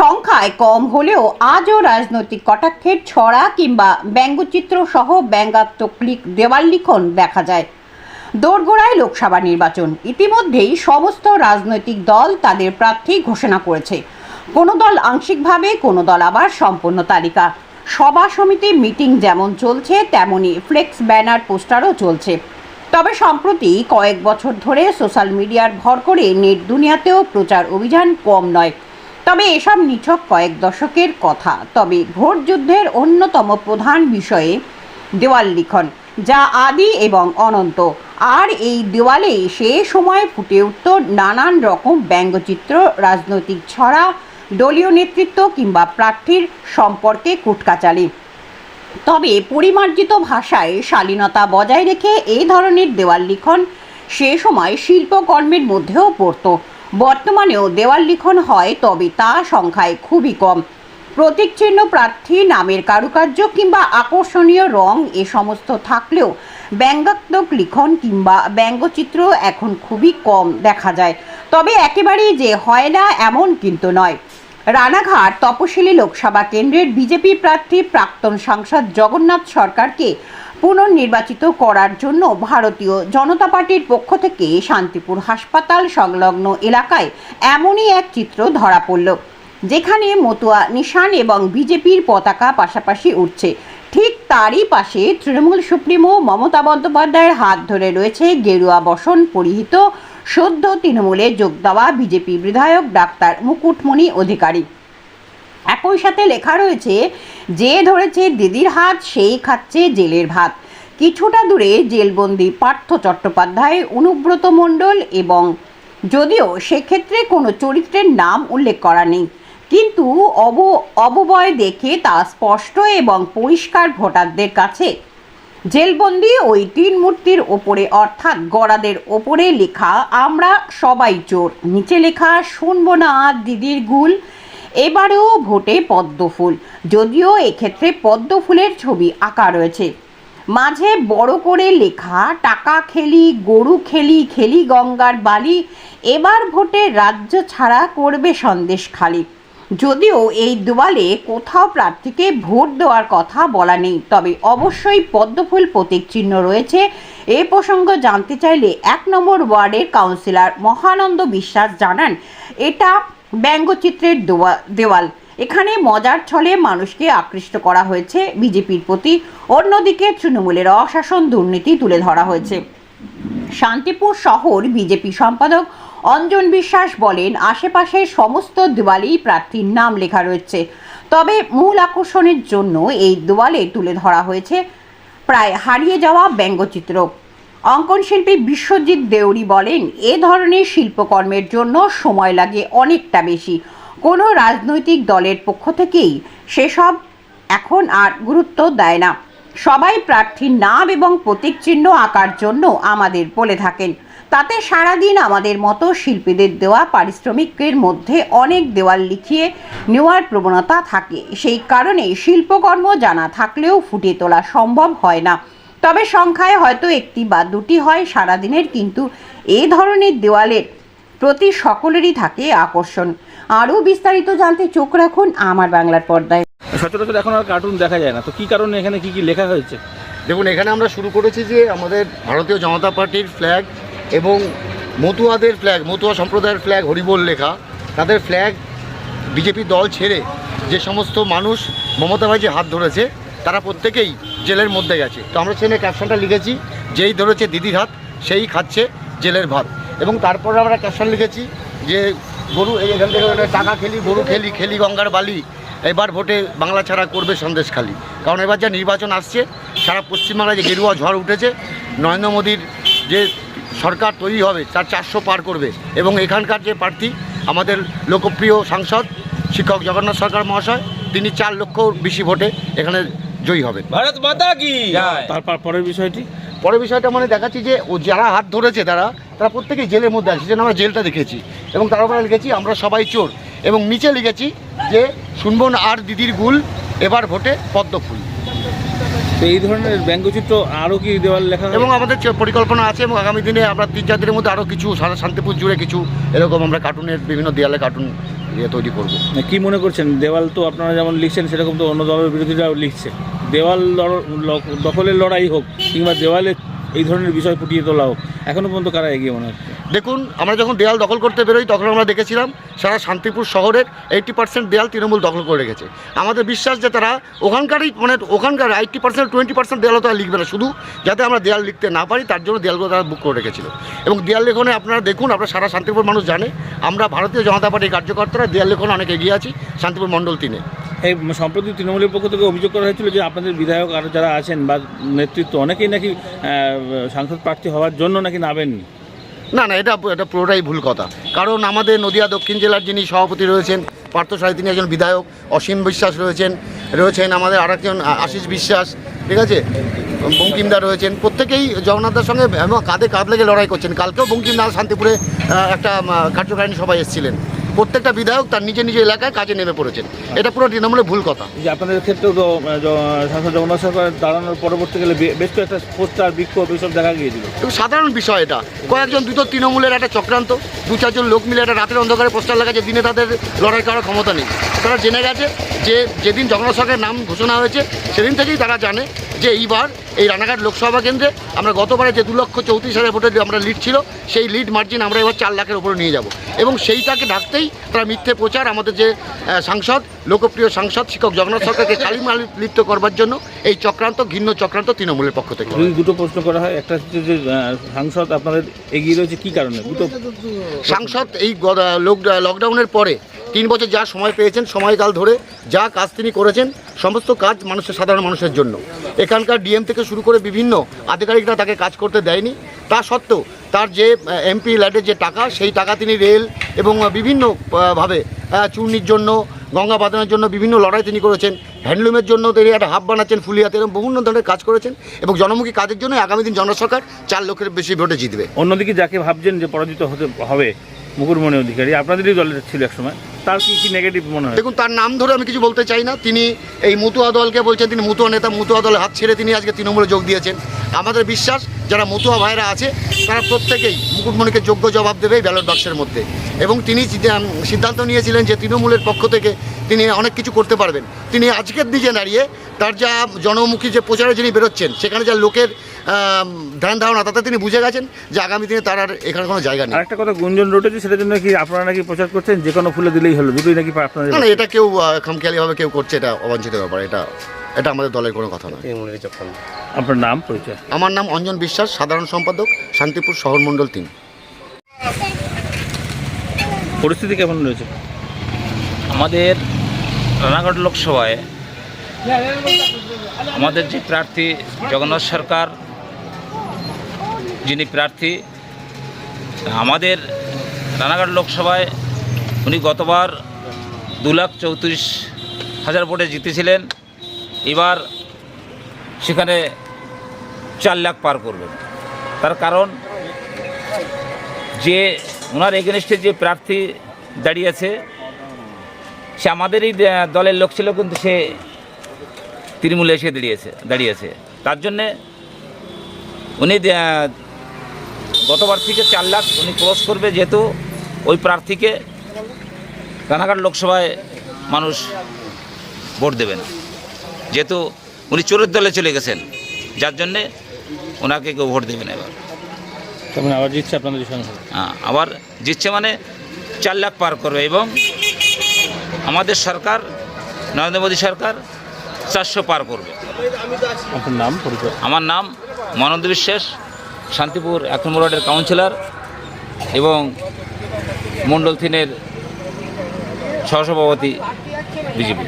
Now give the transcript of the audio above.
সংখ্যায় কম হলেও আজও রাজনৈতিক কটাক্ষের ছড়া কিংবা ব্যঙ্গচিত্র সহ ব্যঙ্গাত্মক লিখ দেওয়াল লিখন দেখা যায়। দোরগোড়ায় লোকসভা নির্বাচন। ইতিমধ্যেই সমস্ত রাজনৈতিক দল তাদের প্রার্থী ঘোষণা করেছে। কোনো দল আংশিকভাবে, কোনো দল আবার সম্পূর্ণ তালিকা। সভা সমিতি মিটিং যেমন চলছে, তেমনি ফ্লেক্স ব্যানার পোস্টারও চলছে। তবে সম্প্রতি কয়েক বছর ধরে সোশ্যাল মিডিয়ার ভর করে নেট দুনিয়াতেও প্রচার অভিযান কম নয়। তবে এসব নিছক কয়েক দশকের কথা। তবে ভোট যুদ্ধের অন্যতম প্রধান বিষয়ে দেওয়াল লিখন, যা আদি এবং অনন্ত। আর এই দেওয়ালে সে সময় ফুটে উঠত নানান রকম ব্যঙ্গচিত্র, রাজনৈতিক ছড়া, দলীয় নেতৃত্ব কিংবা প্রার্থীর সম্পর্কে কুটকাচালি। তবে পরিমার্জিত ভাষায় শালীনতা বজায় রেখে এই ধরনের দেওয়াল লিখন সে সময় শিল্পকর্মের মধ্যেও পড়তো। বর্তমানেও দেওয়াল লিখন হয়, তবে তা সংখ্যায় খুবই কম। প্রতীক চিহ্ন প্রার্থী, নামের কারুকার্য কিংবা আকর্ষণীয় রং এ সমস্ত থাকলেও ব্যঙ্গাত্মক লিখন কিংবা ব্যঙ্গচিত্র এখন খুবই কম দেখা যায়। তবে একেবারেই যে হয় না এমন কিন্তু নয়। রানাঘাট তপশিলি লোকসভা কেন্দ্রের বিজেপি প্রার্থী প্রাক্তন সাংসদ জগন্নাথ সরকারকে পুনর্নির্বাচিত করার জন্য ভারতীয় জনতা পার্টির পক্ষ থেকে শান্তিপুর হাসপাতাল সংলগ্ন এলাকায় এমনই এক চিত্র ধরা পড়ল, যেখানে মতুয়া নিশান এবং বিজেপির পতাকা পাশাপাশি উঠছে ঠিক তারই পাশে তৃণমূল সুপ্রিমো মমতা বন্দ্যোপাধ্যায়ের হাত ধরে রয়েছে গেরুয়া বসন পরিহিত, সদ্য তৃণমূলে যোগ দেওয়া বিজেপি বিধায়ক ডাক্তার মুকুটমণি অধিকারী। একই সাথে লেখা রয়েছে, যে ধরেছে দিদির হাত, সেই খাচ্ছে জেলের ভাত। কিছুটা দূরে জেলবন্দি পার্থ চট্টোপাধ্যায়, অনুব্রত মণ্ডল এবং যদিও সেক্ষেত্রে কোনো চরিত্রের নাম উল্লেখ করা নেই, কিন্তু অব, অববয় দেখে তা স্পষ্ট এবং পরিষ্কার ভোটারদের কাছে। জেলবন্দি ওই তিন মূর্তির ওপরে, অর্থাৎ গড়াদের ওপরে লেখা, আমরা সবাই চোর। নিচে লেখা, শুনব না দিদির গুল। এবারেও ভোটে পদ্মফুল যদিও এক্ষেত্রে পদ্মফুলের ছবি আঁকা রয়েছে। মাঝে বড় করে লেখা, টাকা খেলি, গরু খেলি খেলি গঙ্গার বালি, এবার ভোটে রাজ্য ছাড়া করবে সন্দেশ খালি। যদিও এই দেওয়ালে কোথাও প্রার্থীকে ভোট দেওয়ার কথা বলা নেই, তবে অবশ্যই পদ্মফুল প্রতীক চিহ্ন রয়েছে। এ প্রসঙ্গ জানতে চাইলে এক নম্বর ওয়ার্ডের কাউন্সিলর মহানন্দ বিশ্বাস জানান, এটা ব্যঙ্গচিত্রের দেওয়া- দেওয়াল। এখানে মজার ছলে মানুষকে আকৃষ্ট করা হয়েছে বিজেপির প্রতি। অন্যদিকে তৃণমূলের অশাসন দুর্নীতি তুলে ধরা হয়েছে। শান্তিপুর শহর বিজেপি সম্পাদক অঞ্জন বিশ্বাস বলেন আশেপাশের সমস্ত দেওয়ালেই প্রার্থীর নাম লেখা রয়েছে। তবে মূল আকর্ষণের জন্য এই দেওয়ালে তুলে ধরা হয়েছে প্রায় হারিয়ে যাওয়া ব্যঙ্গচিত্র। অঙ্কন শিল্পী বিশ্বজিৎ দেউরি বলেন, এ ধরনের শিল্পকর্মের জন্য সময় লাগে অনেকটা বেশি। কোনো রাজনৈতিক দলের পক্ষ থেকেই সেসব এখন আর গুরুত্ব দেয় না। সবাই প্রার্থীর নাম এবং প্রতীক চিহ্ন আঁকার জন্য আমাদের বলে থাকেন। তাতে সারাদিন আমাদের মতো শিল্পীদের দেওয়া পারিশ্রমিকের মধ্যে অনেক দেওয়াল লিখিয়ে নেওয়ার প্রবণতা থাকে। সেই কারণে শিল্পকর্ম জানা থাকলেও ফুটিয়ে তোলা সম্ভব হয় না। তবে সংখ্যায় হয়তো একটি বা দুটি হয় সারাদিনের কিন্তু এই ধরনের দেওয়ালের প্রতি সকলেরই থাকে আকর্ষণ। আরও বিস্তারিত জানতে চোখ রাখুন আমার বাংলার পর্দায়। সচরাচর এখন আর কার্টুন দেখা যায় না। তো কি কারণে এখানে কি কি লেখা হয়েছে? দেখুন এখানে আমরা শুরু করেছি যে আমাদের ভারতীয় জনতা পার্টির ফ্ল্যাগ এবং মতুয়াদের ফ্ল্যাগ মতুয়া সম্প্রদায়ের ফ্ল্যাগ হরিবোল লেখা। তাদের ফ্ল্যাগ বিজেপি দল ছেড়ে যে সমস্ত মানুষ মমতা ভাইজি হাত ধরেছে তারা প্রত্যেকেই জেলের মধ্যে গেছে। তো আমরা সেখানে ক্যাপশনটা লিখেছি, যেই ধরেছে দিদির হাত, সেই খাচ্ছে জেলের ভাত। এবং তারপরে আমরা ক্যাপশন লিখেছি যে, গরু এখান থেকে টাকা খেলি, গরু খেলি খেলি গঙ্গার বালি, এবার ভোটে বাংলা ছাড়া করবে সন্দেশ খালি। কারণ এবার যা নির্বাচন আসছে, সারা পশ্চিমবাংলায় যে গেরুয়া ঝড় উঠেছে, নরেন্দ্র মোদীর যে সরকার তৈরি হবে, তার চারশো পার করবে। এবং এখানকার যে প্রার্থী, আমাদের লোকপ্রিয় সাংসদ, শিক্ষক জগন্নাথ সরকার মহাশয়, তিনি চার লক্ষ বেশি ভোটে এখানে জয়ী হবেন। ভারত মাতা কি? তারপর পরের বিষয়টি? পরের বিষয়টা মানে দেখাচ্ছি যে ও যারা হাত ধরেছে তারা তারা প্রত্যেকেই জেলের মধ্যে আছে যেন আমরা জেলটা দেখেছি। এবং তার উপরে লিখেছি আমরা সবাই চোর। এবং নিচে লিখেছি যে শুনব না আর দিদির গুল এবার ভোটে পদ্ম ফুল। তো এই ধরনের ব্যঙ্গচিত্র আরও কি দেওয়াল লেখা এবং আমাদের পরিকল্পনা আছে এবং আগামী দিনে আমরা তিন চার দিনের মধ্যে আরও কিছু সারা শান্তিপুর জুড়ে কিছু এরকম আমরা কার্টুনের বিভিন্ন দেয়ালে কার্টুন ইয়ে তৈরি করব। কি মনে করছেন? দেওয়াল তো আপনারা যেমন লিখছেন, সেরকম তো অন্য দলের বিরোধীরাও লিখছে। দেওয়াল দখলের লড়াই হোক কিংবা দেওয়ালে এই ধরনের বিষয় ফুটিয়ে তোলা হোক। এখনও পর্যন্ত কারা এগিয়ে মনে হচ্ছে? দেখুন, আমরা যখন দেয়াল দখল করতে বেরোই, তখন আমরা দেখেছিলাম সারা শান্তিপুর শহরের এইটটি পার্সেন্ট দেয়াল তৃণমূল দখল করে রেখেছে। আমাদের বিশ্বাস যে তারা ওখানকারই মানে ওখানকার এইটটি পার্সেন্ট টোয়েন্টি পার্সেন্ট দেয়ালও তারা লিখবে না, শুধু যাতে আমরা দেয়াল লিখতে না পারি, তার জন্য দেয়ালগুলো তারা বুক করে রেখেছিল। এবং দেয়াল লেখনে আপনারা দেখুন আপনারা সারা শান্তিপুর মানুষ জানে, আমরা ভারতীয় জনতা পার্টির কার্যকর্তারা দেয়াল লেখনে অনেক এগিয়ে আছি, শান্তিপুর মণ্ডল তিনে। এই সম্প্রতি তৃণমূলের পক্ষ থেকে অভিযোগ করা হয়েছিল যে আপনাদের বিধায়ক আর যারা আছেন বা নেতৃত্ব অনেকেই নাকি সাংসদ প্রার্থী হওয়ার জন্য নাকি নামেননি? না না, এটা এটা পুরোটাই ভুল কথা। কারণ আমাদের নদিয়া দক্ষিণ জেলার যিনি সভাপতি রয়েছেন, পার্থ তিনি একজন বিধায়ক, অসীম বিশ্বাস রয়েছেন রয়েছেন আমাদের আরেকজন, আ- আশিস বিশ্বাস, ঠিক আছে? বঙ্কিমদা রয়েছেন। প্রত্যেকেই জগন্নাথদার সঙ্গে কাঁধে কাঁধ লেগে লড়াই করছেন। কালকেও বঙ্কিমদা শান্তিপুরে একটা কার্যকারিণী সভায় এসেছিলেন। প্রত্যেকটা বিধায়ক তার নিজের নিজের এলাকায় কাজে নেমে পড়েছেন। এটা পুরো তৃণমূলের ভুল কথা। যে আপনাদের ক্ষেত্রেও তো সাংসদ জগন্নাথ সরকার দাঁড়ানোর পরবর্তীকালে বেশ কয়েকটা পোস্টার বিক্ষোভ এসব দেখা গিয়েছিল। সাধারণ বিষয় এটা। কয়েকজন দুটো তৃণমূলের একটা চক্রান্ত দু চারজন লোক মিলে একটা রাতের অন্ধকারে পোস্টার লাগাচ্ছে দিনে তাদের লড়াই করার ক্ষমতা নেই। তারা জেনে গেছে যে যেদিন জগন্নাথ সরকারের নাম ঘোষণা হয়েছে সেদিন থেকেই তারা জানে যে এইবার এই রানাঘাট লোকসভা কেন্দ্রে আমরা গতবারে যে দু লক্ষ চৌত্রিশ হাজার ভোটে আমরা লিড ছিল সেই লিড মার্জিন আমরা এবার চার লাখের উপরে নিয়ে যাব। এবং সেইটাকে ঢাকতেই তারা মিথ্যে প্রচার আমাদের যে সাংসদ লোকপ্রিয় সাংসদ শিক্ষক জগন্নাথ সরকারকে কালিমাল লিপ্ত করবার জন্য এই চক্রান্ত ঘিন্ন চক্রান্ত তৃণমূলের পক্ষ থেকে। দুটো প্রশ্ন করা হয় একটা হচ্ছে যে সাংসদ আপনাদের এগিয়ে রয়েছে কি কারণে? দুটো সাংসদ এই লোক- লকডাউনের পরে তিন বছর যা সময় পেয়েছেন, সময়কাল ধরে যা কাজ তিনি করেছেন, সমস্ত কাজ মানুষের, সাধারণ মানুষের জন্য। এখানকার ডিএম থেকে শুরু করে বিভিন্ন আধিকারিকরা তাকে কাজ করতে দেয়নি। তা সত্ত্বেও তার যে এমপি ল্যাডের যে টাকা, সেই টাকা তিনি রেল এবং বিভিন্নভাবে চূর্ণির জন্য, গঙ্গা বাঁধানোর জন্য বিভিন্ন লড়াই তিনি করেছেন। হ্যান্ডলুমের জন্য তিনি একটা হাব বানাচ্ছেন ফুলিয়াতে এবং বিভিন্ন ধরনের কাজ করেছেন এবং জনমুখী কাজের জন্য আগামী দিন জনসরকার চার লক্ষের বেশি ভোটে জিতবে। অন্যদিকে যাকে ভাবছেন যে পরাজিত হতে হবে মুকুটমণি অধিকারী, আপনাদেরই দলের ছিল এক সময় তার কি কি নেগেটিভ মনে হয়? দেখুন, তার নাম ধরে আমি কিছু বলতে চাই না। তিনি এই মুতুয়া দলকে বলছেন, তিনি মুতুয়া নেতা, মুতুয়া দলের হাত ছেড়ে তিনি আজকে তৃণমূলে যোগ দিয়েছেন। আমাদের বিশ্বাস, যারা মতুয়া ভাইরা আছে, তারা প্রত্যেকেই মুকুটমণিকে যোগ্য জবাব দেবে ব্যালট বাক্সের মধ্যে। এবং তিনি সিদ্ধান্ত নিয়েছিলেন যে তৃণমূলের পক্ষ থেকে তিনি অনেক কিছু করতে পারবেন। তিনি আজকের দিকে দাঁড়িয়ে, তার যা জনমুখী যে প্রচারে যিনি বেরোচ্ছেন, সেখানে যা লোকের ধ্যান ধারণা তাতে তিনি বুঝে গেছেন যে আগামী দিনে তার আর এখানে কোনো জায়গা নেই। একটা কথা গুঞ্জন রটেছে সেটার জন্য কি আপনারা নাকি প্রচার করছেন? যে কোনো ফুলে দিলেই হলো দুটোই নাকি আপনাদের না এটা কেউ খামখেয়ালিভাবে কেউ করছে এটা অবাঞ্ছিত ব্যাপার এটা এটা আমাদের দলের কোনো কথা না আপনার নাম পরিচয়? আমার নাম অঞ্জন বিশ্বাস সাধারণ সম্পাদক শান্তিপুর শহর মণ্ডল তিন। পরিস্থিতি কেমন রয়েছে? আমাদের রানাঘাট লোকসভায় আমাদের যে প্রার্থী জগন্নাথ সরকার যিনি প্রার্থী, আমাদের রানাঘাট লোকসভায় উনি গতবার দু লাখ চৌত্রিশ হাজার ভোটে জিতেছিলেন। এবার সেখানে চার লাখ পার করবেন। তার কারণ যে ওনার এগেনস্টে যে প্রার্থী দাঁড়িয়েছে সে আমাদেরই দলের লোক ছিল, কিন্তু সে তৃণমূলে এসে দাঁড়িয়েছে দাঁড়িয়েছে। তার জন্যে উনি গতবার থেকে চার লাখ উনি ক্রস করবে যেহেতু ওই প্রার্থীকে রানাঘাট লোকসভায় মানুষ ভোট দেবেন। যেহেতু উনি চোরের দলে চলে গেছেন যার জন্যে ওনাকে কেউ ভোট দেবে না এবার। তার মানে আবার জিতছে আপনাদের হ্যাঁ, আবার জিতছে মানে চার লাখ পার করবে এবং আমাদের সরকার নরেন্দ্র মোদী সরকার চারশো পার করবে। আপনার নাম আমার নাম মনন্দ বিশ্বাস। শান্তিপুর এখন নম্বর কাউন্সিলর এবং মণ্ডল থিনের সহসভাপতি বিজেপি।